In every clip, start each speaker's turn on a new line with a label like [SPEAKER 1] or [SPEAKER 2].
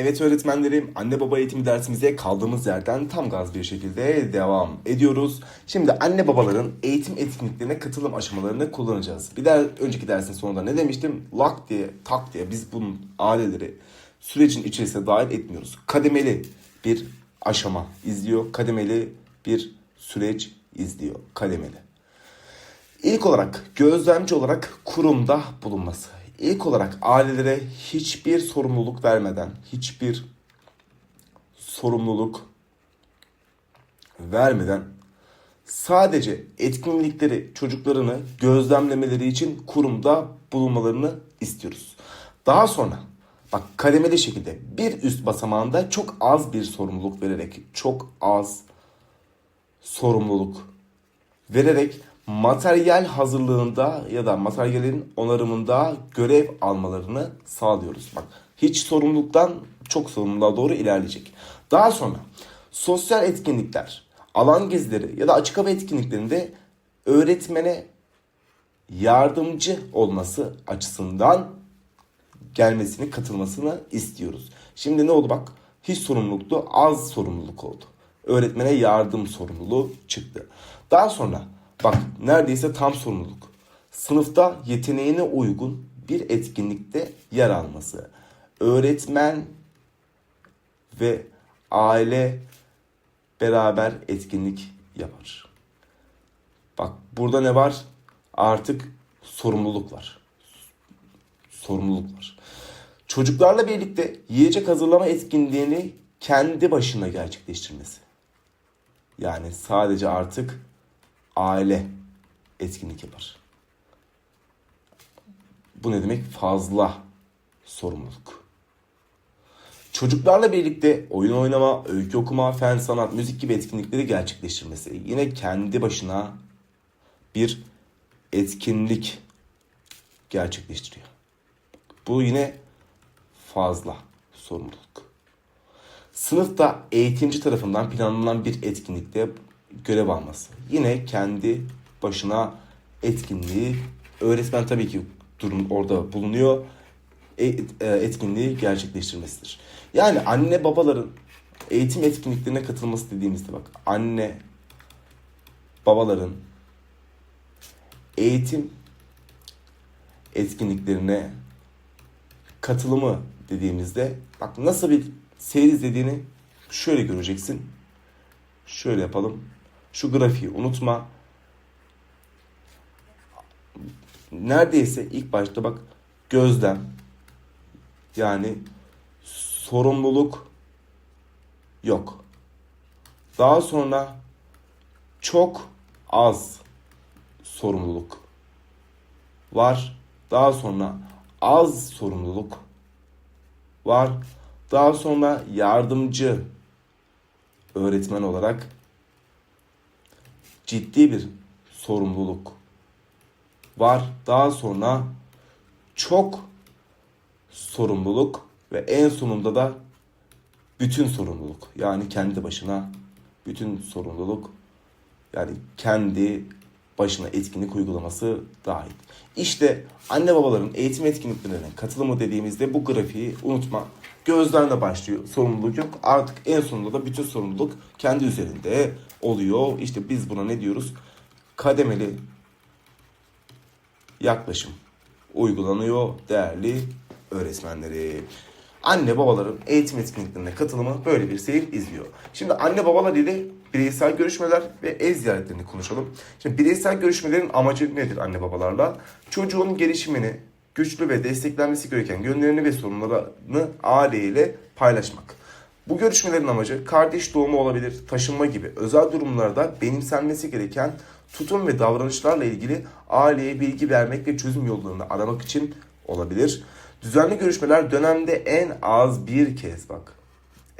[SPEAKER 1] Evet öğretmenlerim, anne baba eğitimi dersimize kaldığımız yerden tam gaz bir şekilde devam ediyoruz. Şimdi anne babaların eğitim etkinliklerine katılım aşamalarını kullanacağız. Bir der, önceki dersin sonunda ne demiştim? Lak diye, tak diye biz bunun aileleri sürecin içerisine dahil etmiyoruz. Kademeli bir aşama izliyor, kademeli bir süreç izliyor, kademeli. İlk olarak gözlemci olarak kurumda bulunması. İlk olarak ailelere hiçbir sorumluluk vermeden, hiçbir sorumluluk vermeden sadece etkinlikleri çocuklarını gözlemlemeleri için kurumda bulunmalarını istiyoruz. Daha sonra bak kademeli şekilde bir üst basamağında çok az bir sorumluluk vererek çok az sorumluluk vererek materyal hazırlığında ya da materyalin onarımında görev almalarını sağlıyoruz. Bak hiç sorumluluktan çok sorumluluğa doğru ilerleyecek. Daha sonra sosyal etkinlikler, alan gezileri ya da açık hava etkinliklerinde öğretmene yardımcı olması açısından gelmesini, katılmasını istiyoruz. Şimdi ne oldu bak? Hiç sorumluluktu, az sorumluluk oldu. Öğretmene yardım sorumluluğu çıktı. Daha sonra bak neredeyse tam sorumluluk. Sınıfta yeteneğine uygun bir etkinlikte yer alması. Öğretmen ve aile beraber etkinlik yapar. Bak burada ne var? Artık sorumluluk var sorumluluk var. Çocuklarla birlikte yiyecek hazırlama etkinliğini kendi başına gerçekleştirmesi. Yani sadece artık aile etkinlik yapar. Bu ne demek? Fazla sorumluluk. Çocuklarla birlikte oyun oynama, öykü okuma, fen, sanat, müzik gibi etkinlikleri gerçekleştirmesi. Yine kendi başına bir etkinlik gerçekleştiriyor. Bu yine fazla sorumluluk. Sınıfta eğitimci tarafından planlanan bir etkinlikte görev alması. Yine kendi başına etkinliği öğretmen tabii ki durum orada bulunuyor. E- e- etkinliği gerçekleştirmesidir. Yani anne babaların eğitim etkinliklerine katılması dediğimizde bak anne babaların eğitim etkinliklerine katılımı dediğimizde bak nasıl bir seyir izlediğini şöyle göreceksin. Şöyle yapalım. Şu grafiği unutma. Neredeyse ilk başta bak gözlem yani sorumluluk yok. Daha sonra çok az sorumluluk var. Daha sonra az sorumluluk var. Daha sonra yardımcı öğretmen olarak ciddi bir sorumluluk var. Daha sonra çok sorumluluk ve en sonunda da bütün sorumluluk. Yani kendi başına bütün sorumluluk yani kendi başına etkinlik uygulaması dahil. İşte anne babaların eğitim etkinliklerine katılımı dediğimizde bu grafiği unutma. Gözlemle başlıyor. Sorumluluk yok. Artık en sonunda da bütün sorumluluk kendi üzerinde oluyor. İşte biz buna ne diyoruz? Kademeli yaklaşım uygulanıyor değerli öğretmenleri. Anne babaların eğitim etkinliklerine katılımı böyle bir seyir izliyor. Şimdi anne babalar ile bireysel görüşmeler ve ev ziyaretlerini konuşalım. Şimdi bireysel görüşmelerin amacı nedir anne babalarla? Çocuğun gelişimini, güçlü ve desteklenmesi gereken yönlerini ve sorunlarını aileyle paylaşmak. Bu görüşmelerin amacı kardeş doğumu olabilir, taşınma gibi özel durumlarda benimsenmesi gereken tutum ve davranışlarla ilgili aileye bilgi vermek ve çözüm yollarını aramak için olabilir. Düzenli görüşmeler dönemde en az bir kez bak.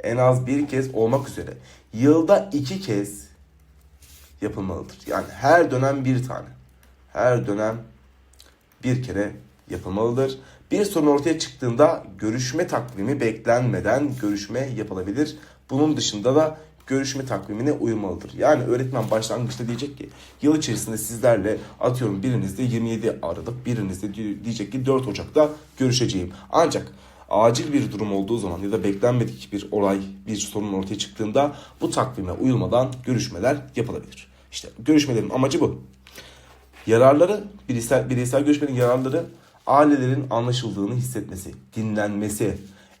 [SPEAKER 1] En az bir kez olmak üzere yılda iki kez yapılmalıdır. Yani her dönem bir tane. Her dönem bir kere yapılmalıdır. Bir sorun ortaya çıktığında görüşme takvimi beklenmeden görüşme yapılabilir. Bunun dışında da görüşme takvimine uyulmalıdır. Yani öğretmen başlangıçta diyecek ki yıl içerisinde sizlerle atıyorum birinizde 27 Aralık, birinizde diyecek ki 4 Ocak'ta görüşeceğim. Ancak acil bir durum olduğu zaman ya da beklenmedik bir olay, bir sorun ortaya çıktığında bu takvime uyulmadan görüşmeler yapılabilir. İşte görüşmelerin amacı bu. Yararları, bireysel, bireysel görüşmenin yararları ailelerin anlaşıldığını hissetmesi, dinlenmesi,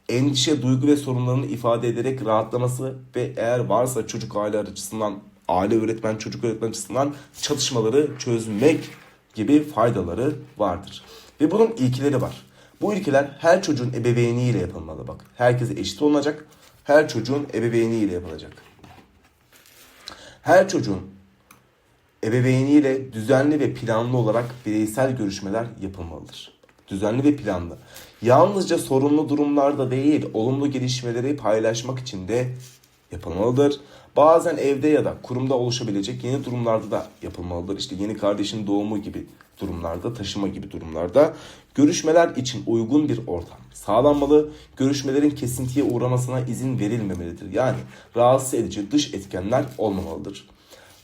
[SPEAKER 1] endişe, duygu ve sorunlarını ifade ederek rahatlaması ve eğer varsa çocuk aile açısından, aile öğretmen, çocuk öğretmen açısından çatışmaları çözmek gibi faydaları vardır. Ve bunun ilkeleri var. Bu ilkeler her çocuğun ebeveyniyle yapılmalı bak. Herkese eşit olacak. Her çocuğun ebeveyniyle yapılacak. Her çocuğun ebeveyniyle düzenli ve planlı olarak bireysel görüşmeler yapılmalıdır. Düzenli ve planlı. Yalnızca sorunlu durumlarda değil, olumlu gelişmeleri paylaşmak için de yapılmalıdır. Bazen evde ya da kurumda oluşabilecek yeni durumlarda da yapılmalıdır. İşte yeni kardeşin doğumu gibi durumlarda, taşıma gibi durumlarda görüşmeler için uygun bir ortam sağlanmalı. Görüşmelerin kesintiye uğramasına izin verilmemelidir. Yani rahatsız edici dış etkenler olmamalıdır.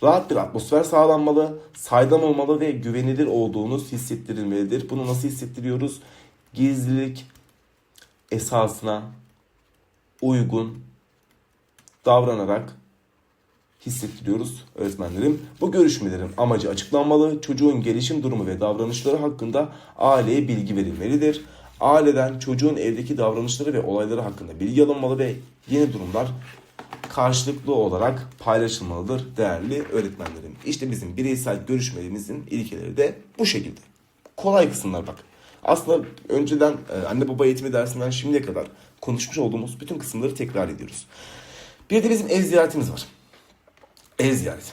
[SPEAKER 1] Rahat bir atmosfer sağlanmalı, saydam olmalı ve güvenilir olduğunuz hissettirilmelidir. Bunu nasıl hissettiriyoruz? Gizlilik esasına uygun davranarak hissettiriyoruz öğretmenlerim. Bu görüşmelerin amacı açıklanmalı. Çocuğun gelişim durumu ve davranışları hakkında aileye bilgi verilmelidir. Aileden çocuğun evdeki davranışları ve olayları hakkında bilgi alınmalı ve yeni durumlar karşılıklı olarak paylaşılmalıdır değerli öğretmenlerim. İşte bizim bireysel görüşmelerimizin ilkeleri de bu şekilde. Kolay kısımlar bak. Aslında önceden e, anne baba eğitimi dersinden şimdiye kadar konuşmuş olduğumuz bütün kısımları tekrar ediyoruz. Bir de bizim ev ziyaretimiz var. Ev ziyareti.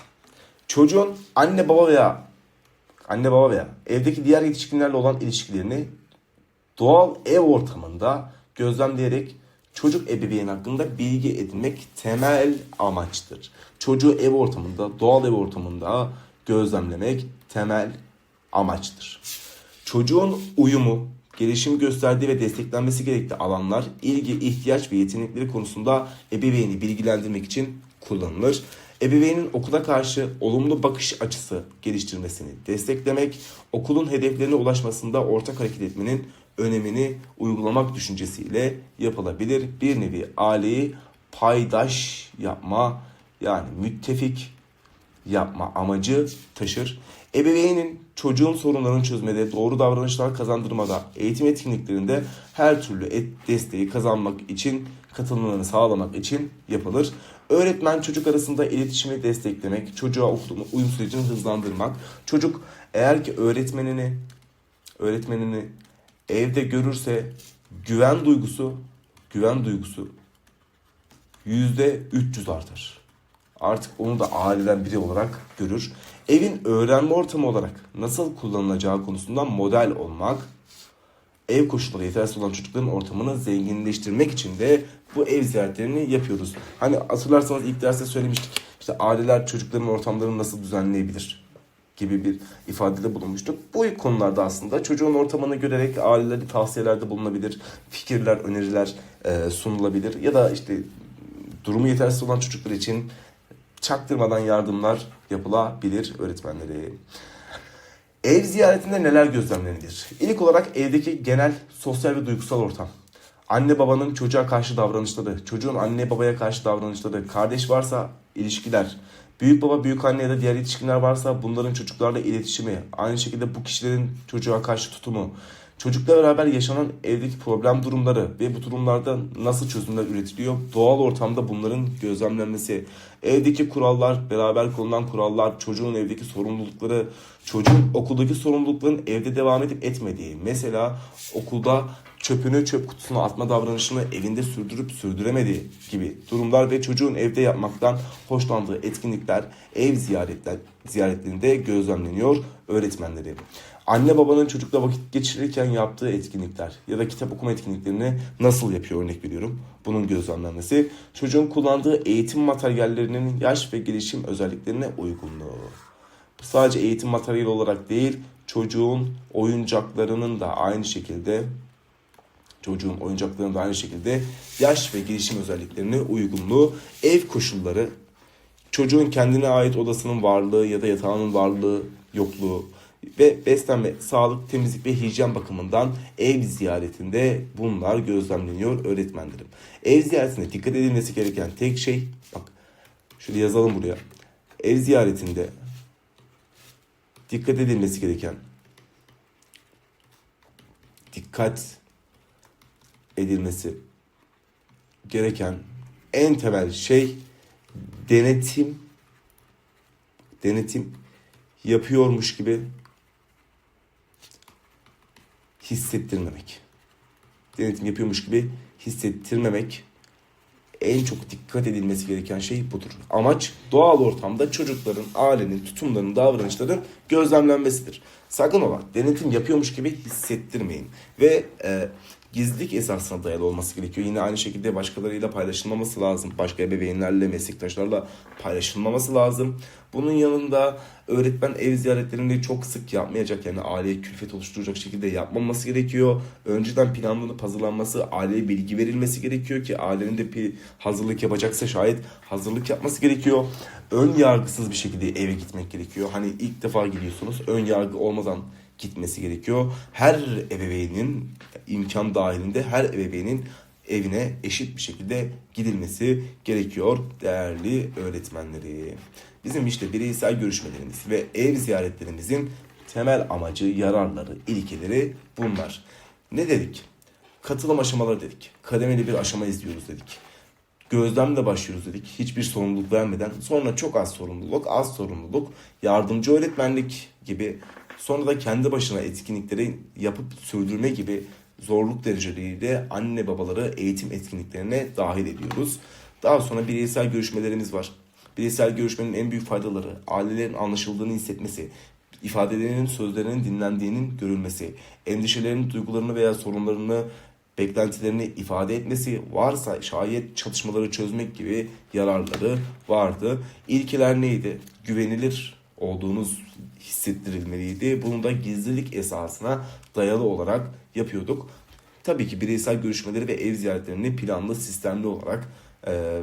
[SPEAKER 1] Çocuğun anne baba veya anne baba veya evdeki diğer yetişkinlerle olan ilişkilerini doğal ev ortamında gözlemleyerek çocuk ebeveyn hakkında bilgi edinmek temel amaçtır. Çocuğu ev ortamında, doğal ev ortamında gözlemlemek temel amaçtır. Çocuğun uyumu, gelişim gösterdiği ve desteklenmesi gerektiği alanlar, ilgi, ihtiyaç ve yetenekleri konusunda ebeveyni bilgilendirmek için kullanılır. Ebeveynin okula karşı olumlu bakış açısı geliştirmesini desteklemek, okulun hedeflerine ulaşmasında ortak hareket etmenin önemini uygulamak düşüncesiyle yapılabilir. Bir nevi aileyi paydaş yapma yani müttefik yapma amacı taşır. Ebeveynin çocuğun sorunlarını çözmede, doğru davranışlar kazandırmada, eğitim etkinliklerinde her türlü et desteği kazanmak için, katılımlarını sağlamak için yapılır. Öğretmen çocuk arasında iletişimi desteklemek, çocuğa okulun uyum sürecini hızlandırmak. Çocuk eğer ki öğretmenini öğretmenini evde görürse güven duygusu güven duygusu yüzde 300 artar. Artık onu da aileden biri olarak görür. Evin öğrenme ortamı olarak nasıl kullanılacağı konusunda model olmak, ev koşulları yetersiz olan çocukların ortamını zenginleştirmek için de bu ev ziyaretlerini yapıyoruz. Hani hatırlarsanız ilk derste söylemiştik. İşte aileler çocukların ortamlarını nasıl düzenleyebilir gibi bir ifadede bulunmuştuk. Bu konularda aslında çocuğun ortamını görerek ailelere tavsiyelerde bulunabilir, fikirler, öneriler e, sunulabilir ya da işte durumu yetersiz olan çocuklar için çaktırmadan yardımlar yapılabilir öğretmenleri. Ev ziyaretinde neler gözlemlenilir? İlk olarak evdeki genel sosyal ve duygusal ortam. Anne babanın çocuğa karşı davranışları, çocuğun anne babaya karşı davranışları, kardeş varsa ilişkiler, büyük baba, büyük anne ya da diğer yetişkinler varsa bunların çocuklarla iletişimi, aynı şekilde bu kişilerin çocuğa karşı tutumu, çocukla beraber yaşanan evdeki problem durumları ve bu durumlarda nasıl çözümler üretiliyor, doğal ortamda bunların gözlemlenmesi, evdeki kurallar, beraber konulan kurallar, çocuğun evdeki sorumlulukları, çocuğun okuldaki sorumlulukların evde devam edip etmediği, mesela okulda çöpünü çöp kutusuna atma davranışını evinde sürdürüp sürdüremediği gibi durumlar ve çocuğun evde yapmaktan hoşlandığı etkinlikler ev ziyaretler ziyaretlerinde gözlemleniyor öğretmenleri. Anne babanın çocukla vakit geçirirken yaptığı etkinlikler ya da kitap okuma etkinliklerini nasıl yapıyor örnek veriyorum. Bunun gözlemlenmesi. Çocuğun kullandığı eğitim materyallerinin yaş ve gelişim özelliklerine uygunluğu. Bu sadece eğitim materyali olarak değil, çocuğun oyuncaklarının da aynı şekilde çocuğun oyuncaklarının da aynı şekilde yaş ve gelişim özelliklerine uygunluğu, ev koşulları, çocuğun kendine ait odasının varlığı ya da yatağının varlığı, yokluğu, Ve beslenme, sağlık, temizlik ve hijyen bakımından ev ziyaretinde bunlar gözlemleniyor öğretmenlerim. Ev ziyaretinde dikkat edilmesi gereken tek şey, bak şöyle yazalım buraya. Ev ziyaretinde dikkat edilmesi gereken dikkat edilmesi gereken en temel şey denetim denetim yapıyormuş gibi hissettirmemek. Denetim yapıyormuş gibi hissettirmemek en çok dikkat edilmesi gereken şey budur. Amaç doğal ortamda çocukların, ailenin, tutumlarının, davranışların gözlemlenmesidir. Sakın ola denetim yapıyormuş gibi hissettirmeyin. Ve e, gizlilik esasına dayalı olması gerekiyor. Yine aynı şekilde başkalarıyla paylaşılmaması lazım. Başka ebeveynlerle, meslektaşlarla paylaşılmaması lazım. Bunun yanında öğretmen ev ziyaretlerini çok sık yapmayacak. Yani aileye külfet oluşturacak şekilde yapmaması gerekiyor. Önceden planlanıp hazırlanması, aileye bilgi verilmesi gerekiyor ki ailenin de bir hazırlık yapacaksa şayet hazırlık yapması gerekiyor. Ön yargısız bir şekilde eve gitmek gerekiyor. Hani ilk defa gidiyorsunuz. Ön yargı olmadan gitmesi gerekiyor. Her ebeveynin imkan dahilinde her ebeveynin evine eşit bir şekilde gidilmesi gerekiyor değerli öğretmenleri. Bizim işte bireysel görüşmelerimiz ve ev ziyaretlerimizin temel amacı, yararları, ilkeleri bunlar. Ne dedik? Katılım aşamaları dedik. Kademeli bir aşama izliyoruz dedik. Gözlemle başlıyoruz dedik. Hiçbir sorumluluk vermeden. Sonra çok az sorumluluk, az sorumluluk, yardımcı öğretmenlik gibi. Sonra da kendi başına etkinlikleri yapıp sürdürme gibi zorluk dereceleriyle anne babaları eğitim etkinliklerine dahil ediyoruz. Daha sonra bireysel görüşmelerimiz var. Bireysel görüşmenin en büyük faydaları ailelerin anlaşıldığını hissetmesi, ifadelerinin sözlerinin dinlendiğinin görülmesi, endişelerini, duygularını veya sorunlarını, beklentilerini ifade etmesi varsa şayet çatışmaları çözmek gibi yararları vardı. İlkeler neydi? Güvenilir olduğunuz hissettirilmeliydi. Bunu da gizlilik esasına dayalı olarak yapıyorduk. Tabii ki bireysel görüşmeleri ve ev ziyaretlerini planlı, sistemli olarak e,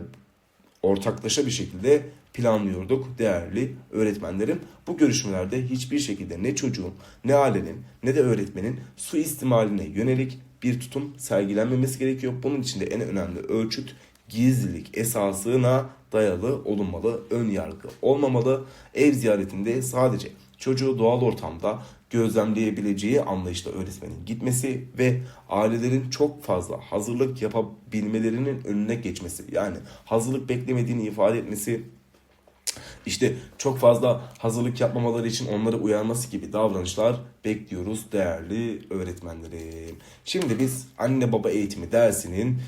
[SPEAKER 1] ortaklaşa bir şekilde planlıyorduk değerli öğretmenlerim. Bu görüşmelerde hiçbir şekilde ne çocuğun, ne ailenin, ne de öğretmenin suistimaline yönelik bir tutum sergilenmemesi gerekiyor. Bunun için de en önemli ölçüt gizlilik esasına dayalı olunmalı, ön yargı olmamalı. Ev ziyaretinde sadece çocuğu doğal ortamda gözlemleyebileceği anlayışla öğretmenin gitmesi ve ailelerin çok fazla hazırlık yapabilmelerinin önüne geçmesi. Yani hazırlık beklemediğini ifade etmesi işte çok fazla hazırlık yapmamaları için onları uyarması gibi davranışlar bekliyoruz değerli öğretmenlerim. Şimdi biz anne baba eğitimi dersinin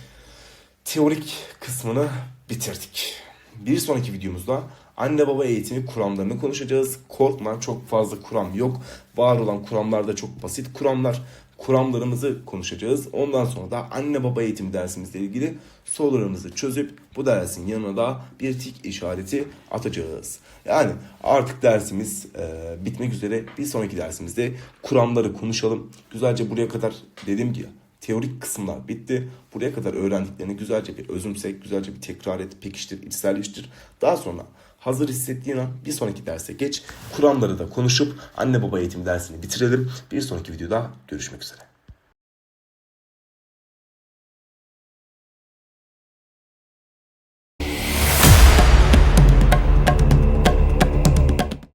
[SPEAKER 1] teorik kısmını bitirdik. Bir sonraki videomuzda anne baba eğitimi kuramlarını konuşacağız. Korkma çok fazla kuram yok. Var olan kuramlar da çok basit kuramlar. Kuramlarımızı konuşacağız. Ondan sonra da anne baba eğitimi dersimizle ilgili sorularımızı çözüp bu dersin yanına da bir tik işareti atacağız. Yani artık dersimiz e, bitmek üzere. Bir sonraki dersimizde kuramları konuşalım. Güzelce buraya kadar dedim ki teorik kısımlar bitti. Buraya kadar öğrendiklerini güzelce bir özümsek, güzelce bir tekrar et, pekiştir, içselleştir. Daha sonra hazır hissettiğin an bir sonraki derse geç. Kuramları da konuşup anne baba eğitim dersini bitirelim. Bir sonraki videoda görüşmek üzere.